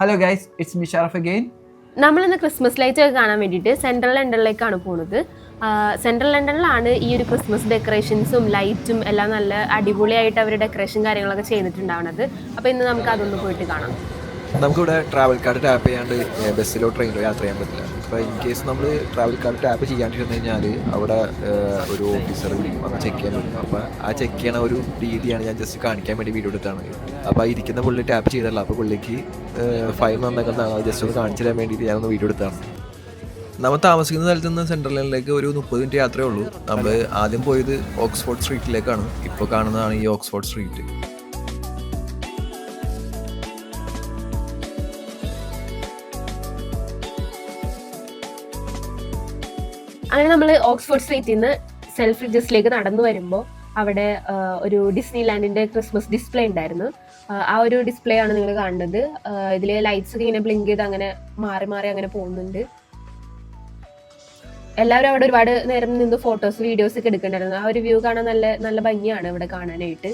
Hello guys it's me Sharaf നമ്മൾ ഇന്ന് Christmas light ഒക്കെ കാണാൻ വേണ്ടിയിട്ട് സെൻട്രൽ ലണ്ടനിലേക്കാണ് പോകുന്നത് സെൻട്രൽ ലണ്ടനിലാണ് ഈ ഒരു ക്രിസ്മസ് ഡെക്കറേഷൻസും ലൈറ്റും എല്ലാം നല്ല അടിപൊളിയായിട്ട് അവർ ഡെക്കറേഷൻ കാര്യങ്ങളൊക്കെ ചെയ്തിട്ടുണ്ടാവുന്നത് അപ്പോൾ ഇന്ന് നമുക്ക് അതൊന്ന് പോയിട്ട് കാണാം. നമുക്കിവിടെ ട്രാവൽ കാർഡ് ടാപ്പ് ചെയ്യാണ്ട് ബസ്സിലോ ട്രെയിനിലോ യാത്ര ചെയ്യാൻ പറ്റില്ല. അപ്പോൾ ഇൻ കേസ് നമ്മൾ ട്രാവൽ കാർഡ് ടാപ്പ് ചെയ്യാണ്ടിരുന്നു കഴിഞ്ഞാൽ അവിടെ ഒരു ഓഫീസർ വന്ന് ചെക്ക് ചെയ്യാൻ പറ്റും. അപ്പോൾ ആ ചെക്ക് ചെയ്യണ ഒരു രീതിയാണ് ഞാൻ ജസ്റ്റ് കാണിക്കാൻ വേണ്ടി വീഡിയോ എടുത്താണ് അപ്പോൾ ഇരിക്കുന്ന പുള്ളി ടാപ്പ് ചെയ്തല്ല അപ്പോൾ പുള്ളിക്ക് ഫൈൻ വന്നേക്കുന്നതാണ് അത് ജസ്റ്റ് ഒന്ന് കാണിച്ചു തരാൻ വേണ്ടിയിട്ട് ഞാനൊന്ന് വീഡിയോ എടുത്താണ് നമ്മൾ താമസിക്കുന്ന സ്ഥലത്ത് നിന്ന് സെൻട്രൽ ലൈനിലേക്ക് ഒരു മുപ്പത് മിനിറ്റ് യാത്രയേ ഉള്ളൂ. നമ്മൾ ആദ്യം പോയത് ഓക്സ്ഫോർഡ് സ്ട്രീറ്റിലേക്കാണ് ഇപ്പോൾ കാണുന്നതാണ് ഈ ഓക്സ്ഫോർഡ് സ്ട്രീറ്റ് അങ്ങനെ നമ്മൾ ഓക്സ്ഫോർഡ് സ്ട്രീറ്റിൽ നിന്ന് സെൽഫ് റിജസിലേക്ക് നടന്നു വരുമ്പോൾ അവിടെ ഒരു ഡിസ്നി ലാൻഡിന്റെ ക്രിസ്മസ് ഡിസ്പ്ലേ ഉണ്ടായിരുന്നു. ആ, ഒരു ഡിസ്പ്ലേ ആണ് നിങ്ങൾ കണ്ടത്. ഇതിൽ ലൈറ്റ്സ് ഒക്കെ ഇങ്ങനെ ബ്ലിങ്ക് ചെയ്ത് അങ്ങനെ മാറി മാറി അങ്ങനെ പോകുന്നുണ്ട്. എല്ലാവരും അവിടെ ഒരുപാട് നേരം നിന്ന് ഫോട്ടോസ് വീഡിയോസ് ഒക്കെ എടുക്കണ്ടായിരുന്നു ആ ഒരു വ്യൂ കാണാൻ നല്ല നല്ല ഭംഗിയാണ് ഇവിടെ കാണാനായിട്ട്.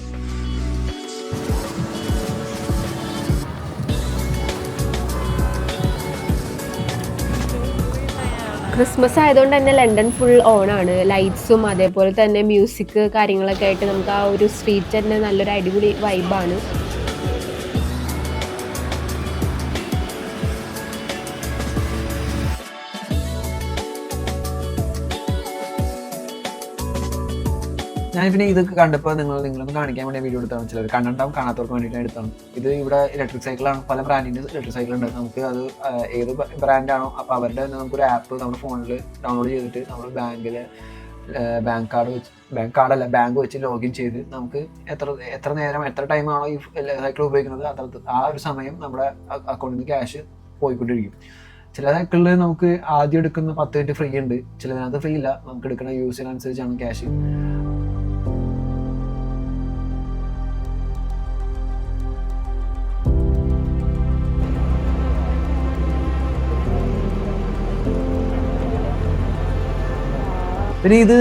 ക്രിസ്മസ് ആയതുകൊണ്ട് തന്നെ ലണ്ടൻ ഫുൾ ഓൺ ആണ്. ലൈറ്റ്സും അതേപോലെ തന്നെ മ്യൂസിക് കാര്യങ്ങളൊക്കെ ആയിട്ട് നമുക്ക് ആ ഒരു സ്ട്രീറ്റ് തന്നെ നല്ലൊരു അടിപൊളി വൈബാണ് ഞാൻ പിന്നെ ഇത് കണ്ടപ്പോൾ നിങ്ങൾ നിങ്ങളൊന്ന് കാണിക്കാൻ വേണ്ടി വീഡിയോ എടുത്താണ് ചിലർ കണ്ടിട്ടുണ്ടാവും കാണാത്തവർക്ക് വേണ്ടിയിട്ട് എടുത്താണ് ഇത് ഇവിടെ ഇലക്ട്രിക് സൈക്കിളാണ് പല ബ്രാൻഡിന്റെ ഇലക്ട്രിക് സൈക്കിൾ ഉണ്ട്. നമുക്ക് അത് ഏത് ബ്രാൻഡാണോ അപ്പോൾ അവരുടെ തന്നെ നമുക്കൊരു ആപ്പ് നമ്മുടെ ഫോണിൽ ഡൗൺലോഡ് ചെയ്തിട്ട് നമ്മൾ ബാങ്കിൽ ബാങ്ക് കാർഡ് വെച്ച് ബാങ്ക് കാർഡല്ല ബാങ്ക് വെച്ച് ലോഗിൻ ചെയ്ത് നമുക്ക് എത്ര എത്ര നേരം എത്ര ടൈമാണോ ഈ സൈക്കിൾ ഉപയോഗിക്കുന്നത് അത്ര ആ ഒരു സമയം നമ്മുടെ അക്കൗണ്ടിൽ നിന്ന് ക്യാഷ് പോയിക്കൊണ്ടിരിക്കും. ചില സൈക്കിളിൽ നമുക്ക് ആദ്യം എടുക്കുന്ന പത്ത് മിനിറ്റ് ഫ്രീ ഉണ്ട്. ചിലതിനകത്ത് ഫ്രീ ഇല്ല. നമുക്ക് എടുക്കുന്ന യൂസിനനുസരിച്ചാണ് ക്യാഷ് പിന്നെ ഇത്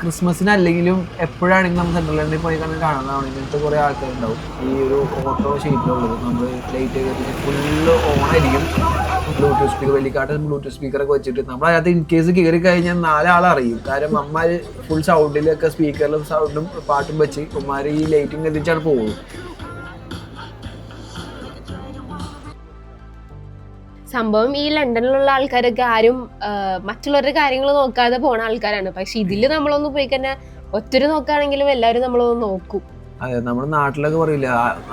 ക്രിസ്മസിന് അല്ലെങ്കിലും എപ്പോഴാണെങ്കിലും നമ്മൾ സെൻട്രൽ ലണ്ടനിൽ പോയി കണ്ട് കാണുന്നതാണ് ഇങ്ങനത്തെ കുറേ ആൾക്കാരുണ്ടാവും. ഈ ഒരു ഓട്ടോ ഷേപ്പിലുള്ളത് നമ്മൾ ലൈറ്റ് ഫുള്ള് ഓണായിരിക്കും. ബ്ലൂടൂത്ത് സ്പീക്കർ വലിക്കാട്ട് ബ്ലൂടൂത്ത് സ്പീക്കറൊക്കെ വെച്ചിട്ട്. നമ്മൾ അതിനകത്ത് ഇൻ കേസ് കയറി കഴിഞ്ഞാൽ നാലാൾ അറിയും. കാരണം അമ്മമാർ ഫുൾ സൗണ്ടിലൊക്കെ സ്പീക്കറിലും സൗണ്ടും പാട്ടും വെച്ച് ഉമ്മാർ ഈ ലൈറ്റിംഗ് എത്തിച്ചാണ് പോകുന്നത് സംഭവം ഈ ലണ്ടനിലുള്ള ആൾക്കാരൊക്കെ ആരും മറ്റുള്ളവരുടെ കാര്യങ്ങൾ നോക്കാതെ പോണ ആൾക്കാരാണ്. പക്ഷെ ഇതിൽ നമ്മളൊന്ന് പോയി കഴിഞ്ഞാൽ ഒത്തിരി നോക്കുകയാണെങ്കിലും എല്ലാവരും നമ്മളൊന്ന് നോക്കും. അതെ നമ്മുടെ നാട്ടിലൊക്കെ പറയില്ല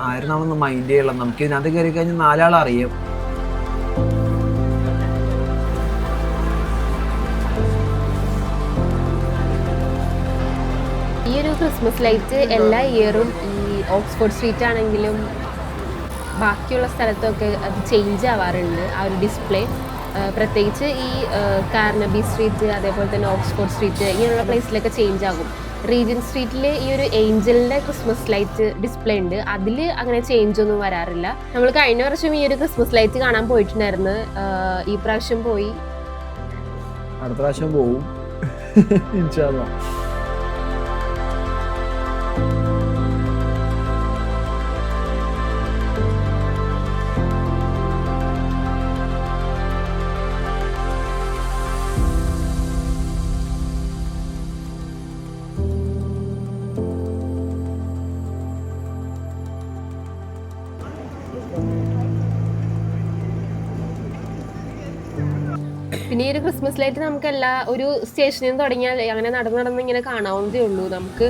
ആരും നമ്മൾ മൈൻഡ് ചെയ്യണം നമുക്ക് ഇതിനകത്ത് കയറി കഴിഞ്ഞാൽ നാലാൾ അറിയാം. ഈ ഒരു ക്രിസ്മസ് ലൈറ്റ് എല്ലാ ഇയറും ഈ ഓക്സ്ഫോർഡ് സ്ട്രീറ്റ് ആണെങ്കിലും ബാക്കിയുള്ള സ്ഥലത്തൊക്കെ അത് ചേഞ്ച് ആവാറുണ്ട്. ആ ഒരു ഡിസ്പ്ലേ പ്രത്യേകിച്ച് ഈ കാർണബി സ്ട്രീറ്റ് അതേപോലെ തന്നെ ഓക്സ്ഫോർഡ് സ്ട്രീറ്റ് ഇങ്ങനെയുള്ള പ്ലേസിലൊക്കെ ചേഞ്ച് ആകും. റീജൻ സ്ട്രീറ്റിൽ ഈ ഒരു ഏഞ്ചലിന്റെ ക്രിസ്മസ് ലൈറ്റ് ഡിസ്പ്ലേ ഉണ്ട്. അതിൽ അങ്ങനെ ചേഞ്ച് ഒന്നും വരാറില്ല. നമ്മൾ കഴിഞ്ഞ വർഷം ഈ ഒരു ക്രിസ്മസ് ലൈറ്റ് കാണാൻ പോയിട്ടുണ്ടായിരുന്നു. ഈ പ്രാവശ്യം പോയി. അടുത്ത പ്രാവശ്യം പോവും. പിന്നെ ഈ ഒരു ക്രിസ്മസ് ലൈറ്റ് നമുക്ക് എല്ലാ ഒരു സ്റ്റേഷനിൽ നിന്ന് തുടങ്ങിയാൽ അങ്ങനെ നടന്ന് നടന്ന് ഇങ്ങനെ കാണാവുന്നതേ ഉള്ളൂ. നമുക്ക്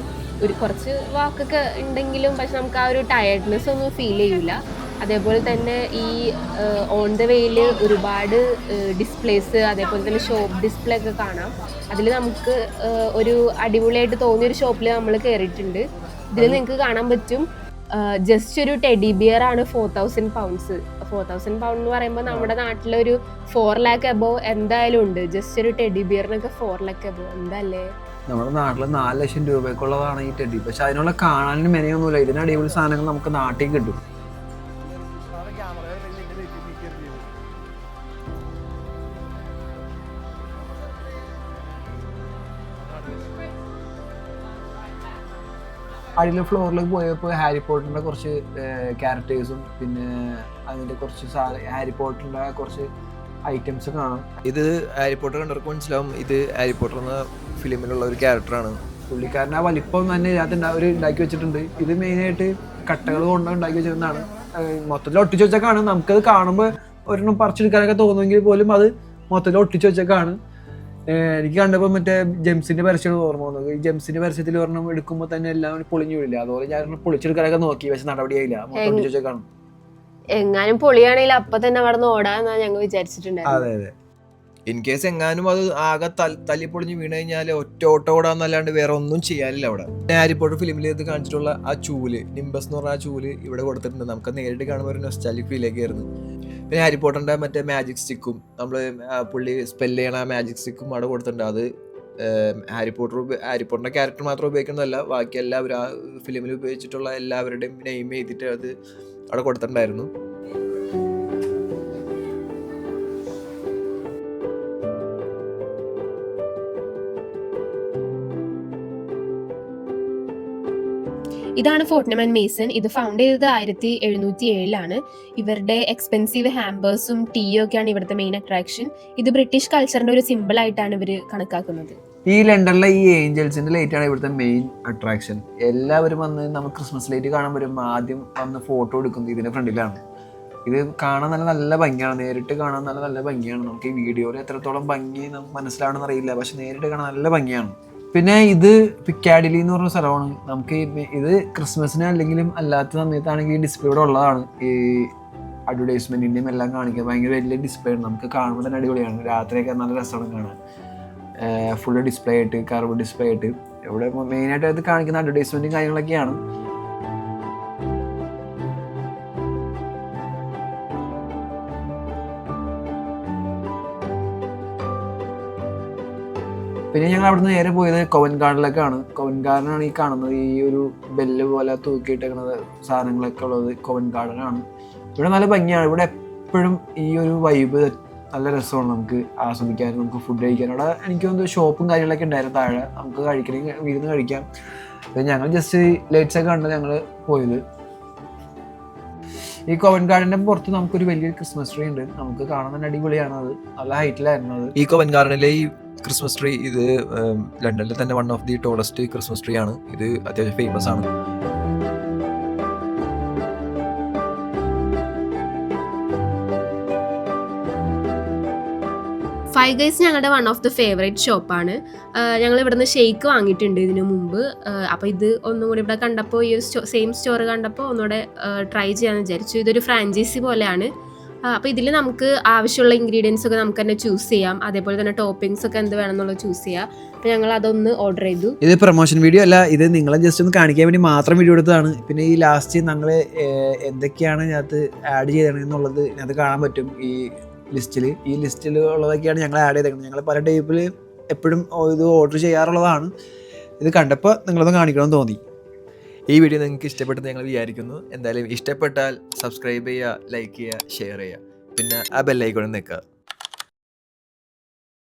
ഒരു കുറച്ച് വാക്കൊക്കെ ഉണ്ടെങ്കിലും പക്ഷെ നമുക്ക് ആ ഒരു ടയർഡ്നെസ് ഒന്നും ഫീൽ ചെയ്യില്ല അതേപോലെ തന്നെ ഈ ഓൺ ദ വേയിൽ ഒരുപാട് ഡിസ്പ്ലേസ് അതേപോലെ തന്നെ ഷോപ്പ് ഡിസ്പ്ലേ ഒക്കെ കാണാം. അതിൽ നമുക്ക് ഒരു അടിപൊളിയായിട്ട് തോന്നിയൊരു ഷോപ്പിൽ നമ്മൾ കയറിയിട്ടുണ്ട് ഇതിൽ നിങ്ങൾക്ക് കാണാൻ പറ്റും. ജസ്റ്റ് ഒരു ടെഡി ബിയർ ആണ് four thousand pounds four thousand pound എന്ന് പറയുമ്പോൾ നമ്മുടെ നാട്ടിലൊരു ഫോർ ലാക്ക് അബോ എന്തായാലും ഉണ്ട്. ജസ്റ്റ് ഒരു ടെഡി ബിയറിനൊക്കെ ഫോർ ലാക്ക് അബോ എന്തല്ലേ? നമ്മുടെ നാട്ടിൽ നാല് ലക്ഷം രൂപയ്ക്കുള്ളതാണ് ഈ ടെഡി പക്ഷെ അതിനുള്ള കാണാനും മെനയൊന്നുമില്ല. ഇതിന് അടിപൊളി സാധനങ്ങൾ നമുക്ക് നാട്ടിൽ കിട്ടും. അടിയിലെ ഫ്ലോറിലേക്ക് പോയപ്പോൾ ഹാരി പോട്ടറിന്റെ കുറച്ച് ക്യാരക്ടേഴ്സും പിന്നെ അതിന്റെ കുറച്ച് ഹാരി പോട്ടറിന്റെ കുറച്ച് ഐറ്റംസ് കാണാം. ഇത് ഹാരി പോട്ടർ കണ്ടവർക്ക് മനസ്സിലാവും. ഇത് ഹാരി പോട്ടർ എന്ന ഫിലിമിലുള്ള ഒരു ക്യാരക്ടറാണ് പുള്ളിക്കാരൻ ആ വലിപ്പം തന്നെ ഇതിനകത്ത് അവർ ഒരു ഉണ്ടാക്കി വെച്ചിട്ടുണ്ട്. ഇത് മെയിനായിട്ട് കട്ടകൾ കൊണ്ട് ഉണ്ടാക്കി വെച്ചിരുന്നതാണ്. മൊത്തത്തിൽ ഒട്ടിച്ച് വെച്ചേക്കാണ്. നമുക്കത് കാണുമ്പോൾ ഒരെണ്ണം പറിച്ചെടുക്കാനൊക്കെ തോന്നുമെങ്കിൽ പോലും അത് മൊത്തത്തിൽ ഒട്ടിച്ച് വെച്ചേക്കാണ്. എനിക്ക് കണ്ടപ്പോൾ മറ്റേ ജെംസിന്റെ പരസ്യമാണ് ഓർമ്മ വന്നത്. ഈ ജെംസിന്റെ പരസ്യത്തിൽ ഒരെണ്ണം എടുക്കുമ്പോൾ തന്നെ എല്ലാം പൊളിഞ്ഞു വിടില്ല അതുപോലെ ഞാൻ പൊളിച്ചെടുക്കാനൊക്കെ നോക്കി പക്ഷെ നടപടിയായില്ല. മൊത്തം എങ്- എങ്ങാനും പൊളിയാണെങ്കിൽ അപ്പൊ തന്നെ അവിടെ നിന്ന് ഓടാന്നാ ഞങ്ങൾ വിചാരിച്ചിട്ടുണ്ടായിരുന്നു. അതെ അതെ. ഇൻ കേസ് എങ്ങാനും അത് ആകെ തല്ലി തല്ലിപ്പൊളിഞ്ഞ് വീണ് കഴിഞ്ഞാൽ ഒറ്റ ഓട്ടം ഓടാന്നല്ലാണ്ട് വേറെ ഒന്നും ചെയ്യാനില്ല അവിടെ. ഹാരിപ്പോട്ടർ ഹാരി പോട്ടർ ഫിലിമിൽ ഇത് കാണിച്ചിട്ടുള്ള ആ ചൂൽ നിംബസ് എന്ന് പറഞ്ഞ ആ ചൂൽ ഇവിടെ കൊടുത്തിട്ടുണ്ട്. നമുക്ക് നേരിട്ട് കാണുമ്പോൾ ഒരു നൊസ്റ്റാലിക് ഫീലേക്ക് ആയിരുന്നു പിന്നെ ഹാരി പോട്ടറിന്റെ മറ്റേ മാജിക് സ്റ്റിക്കും നമ്മൾ പുള്ളി സ്പെല്ല് ചെയ്യണ മാജിക് സ്റ്റിക്കും അവിടെ കൊടുത്തിട്ടുണ്ട്. അത് ഹാരി പോട്ടർ ഹാരി പോട്ടറിന്റെ ക്യാരക്ടർ മാത്രം ഉപയോഗിക്കുന്നതല്ല ബാക്കി എല്ലാവരും ആ ഫിലിമിൽ ഉപയോഗിച്ചിട്ടുള്ള എല്ലാവരുടെയും നെയിം ചെയ്തിട്ട് അത് അവിടെ കൊടുത്തിട്ടുണ്ടായിരുന്നു. ഇതാണ് ഫോർട്ട്നമൻ മേസൺ ഇത് ഫൗണ്ട് ചെയ്തത് ആയിരത്തി എഴുന്നൂറ്റി ഏഴിലാണ് ഇവരുടെ എക്സ്പെൻസീവ് ഹാമ്പേഴ്സും ടീയും ഒക്കെയാണ് ഇവിടുത്തെ മെയിൻ അട്രാക്ഷൻ ഇത് ബ്രിട്ടീഷ് കൾച്ചറിന്റെ ഒരു സിമ്പിൾ ആയിട്ടാണ് ഇവർ കണക്കാക്കുന്നത്. ഈ ലണ്ടനിലെ ഈ ഏഞ്ചൽസിന്റെ ലൈറ്റ് ആണ് ഇവിടുത്തെ മെയിൻ അട്രാക്ഷൻ എല്ലാവരും വന്ന് നമ്മൾ ക്രിസ്മസ് ലൈറ്റ് കാണാൻ വരുമ്പോൾ ആദ്യം വന്ന് ഫോട്ടോ എടുക്കുന്നത് ഇതിന്റെ ഫ്രണ്ടിലാണ്. ഇത് കാണാൻ നല്ല നല്ല ഭംഗിയാണ്. നേരിട്ട് കാണാൻ നല്ല നല്ല ഭംഗിയാണ്. നമുക്ക് ഈ വീഡിയോയിൽ എത്രത്തോളം ഭംഗി നമുക്ക് അറിയില്ല. പക്ഷെ നേരിട്ട് കാണാൻ നല്ല ഭംഗിയാണ്. പിന്നെ ഇത് പിക്കാഡിലി എന്ന് പറഞ്ഞ സ്ഥലമാണ്. നമുക്ക് ഇത് ക്രിസ്മസിന് അല്ലെങ്കിലും അല്ലാത്ത സമയത്താണെങ്കിൽ ഈ ഡിസ്പ്ലേ ഇവിടെ ഉള്ളതാണ്. ഈ അഡ്വർടൈസ്മെന്റിന്റെയും എല്ലാം കാണിക്കുക. ഭയങ്കര വലിയ ഡിസ്പ്ലേ ആണ്. നമുക്ക് കാണുമ്പോൾ തന്നെ അടിപൊളിയാണ്. രാത്രിയൊക്കെ നല്ല രസമാണ് കാണാൻ. ഫുള്ള് ഡിസ്പ്ലേ ആയിട്ട് കർവ് ഡിസ്പ്ലേ ആയിട്ട്. ഇവിടെ മെയിനായിട്ട് അത് കാണിക്കുന്ന അഡ്വർടൈസ്മെന്റും കാര്യങ്ങളൊക്കെയാണ്. പിന്നെ ഞങ്ങൾ അവിടുന്ന് നേരെ പോയത് കൊവൻ ഗാർഡനിലേക്കാണ് കൊവൻ ഗാർഡനാണ് ഈ കാണുന്നത് ഈ ഒരു ബെല്ല് പോലെ തൂക്കിയിട്ടേക്കുന്നത് സാധനങ്ങളൊക്കെ ഉള്ളത് കൊവൻ ഗാർഡനാണ് ഇവിടെ നല്ല ഭംഗിയാണ് ഇവിടെ എപ്പോഴും ഈ ഒരു വൈബ് നല്ല രസമാണ് നമുക്ക് ആസ്വദിക്കാനും നമുക്ക് ഫുഡ് കഴിക്കാനും അവിടെ എനിക്ക് തോന്നുന്നു ഷോപ്പും കാര്യങ്ങളൊക്കെ ഉണ്ടായിരുന്നു താഴെ നമുക്ക് കഴിക്കണമെങ്കിൽ ഇരുന്ന് കഴിക്കാം ഞങ്ങൾ ജസ്റ്റ് ലൈറ്റ്സ് ഒക്കെ കണ്ട് ഞങ്ങൾ പോയത് ഈ കോവൻ ഗാർഡന്റെ പുറത്ത് നമുക്കൊരു വലിയൊരു ക്രിസ്മസ് ട്രീ ഉണ്ട്. നമുക്ക് കാണാൻ തന്നെ അടിപൊളിയാണ് അത്. നല്ല ഹൈറ്റിലായിരുന്നു അത്. ഈ കോവൻ ഗാർഡനിലെ ഈ ക്രിസ്മസ് ട്രീ ഇത് ലണ്ടനിലെ തന്നെ one of the tallest Christmas tree ആണ്. ഇത് അത്യാവശ്യം ഫേമസ് ആണ്. ഫൈവ് ഗൈസ് ഞങ്ങളുടെ വൺ ഓഫ് ദി ഫേവറേറ്റ് ഷോപ്പാണ് ഞങ്ങൾ ഇവിടുന്ന് ഷെയ്ക്ക് വാങ്ങിയിട്ടുണ്ട് ഇതിനു മുമ്പ്. അപ്പോൾ ഇത് ഒന്നും കൂടി ഇവിടെ കണ്ടപ്പോൾ ഈ ഒരു സെയിം സ്റ്റോർ കണ്ടപ്പോൾ ഒന്നുകൂടെ ട്രൈ ചെയ്യാമെന്ന് വിചാരിച്ചു. ഇതൊരു ഫ്രാഞ്ചൈസി പോലെയാണ്. അപ്പോൾ ഇതിൽ നമുക്ക് ആവശ്യമുള്ള ഇൻഗ്രീഡിയൻസ് ഒക്കെ നമുക്ക് തന്നെ ചൂസ് ചെയ്യാം. അതേപോലെ തന്നെ ടോപ്പിംഗ്സ് ഒക്കെ എന്ത് വേണമെന്നുള്ളത് ചൂസ് ചെയ്യാം. അപ്പോൾ ഞങ്ങൾ അതൊന്ന് ഓർഡർ ചെയ്തു. ഇത് പ്രൊമോഷൻ വീഡിയോ അല്ല ഇത് നിങ്ങളെ ജസ്റ്റ് ഒന്ന് കാണിക്കാൻ വേണ്ടി മാത്രം വീഡിയോ എടുത്തതാണ്. പിന്നെ ഈ ലാസ്റ്റ് ഞങ്ങൾ എന്തൊക്കെയാണ് ഇതിനകത്ത് ആഡ് ചെയ്തതെന്നുള്ളത് ഇതിനകത്ത് കാണാൻ പറ്റും. ഈ ലിസ്റ്റിൽ. ഈ ലിസ്റ്റിൽ ഉള്ളതൊക്കെയാണ് ഞങ്ങൾ ആഡ് ചെയ്തേക്കുന്നത്. ഞങ്ങൾ പല ടൈപ്പിൽ എപ്പോഴും ഇത് ഓർഡർ ചെയ്യാറുള്ളതാണ്. ഇത് കണ്ടപ്പോൾ നിങ്ങളൊന്ന് കാണിക്കണമെന്ന് തോന്നി. ഈ വീഡിയോ നിങ്ങൾക്ക് ഇഷ്ടപ്പെട്ടെന്ന് ഞങ്ങൾ വിചാരിക്കുന്നു. എന്തായാലും ഇഷ്ടപ്പെട്ടാൽ സബ്സ്ക്രൈബ് ചെയ്യുക ലൈക്ക് ചെയ്യുക ഷെയർ ചെയ്യുക. പിന്നെ ആ ബെല്ലൈക്കോണിൽ നിൽക്കുക.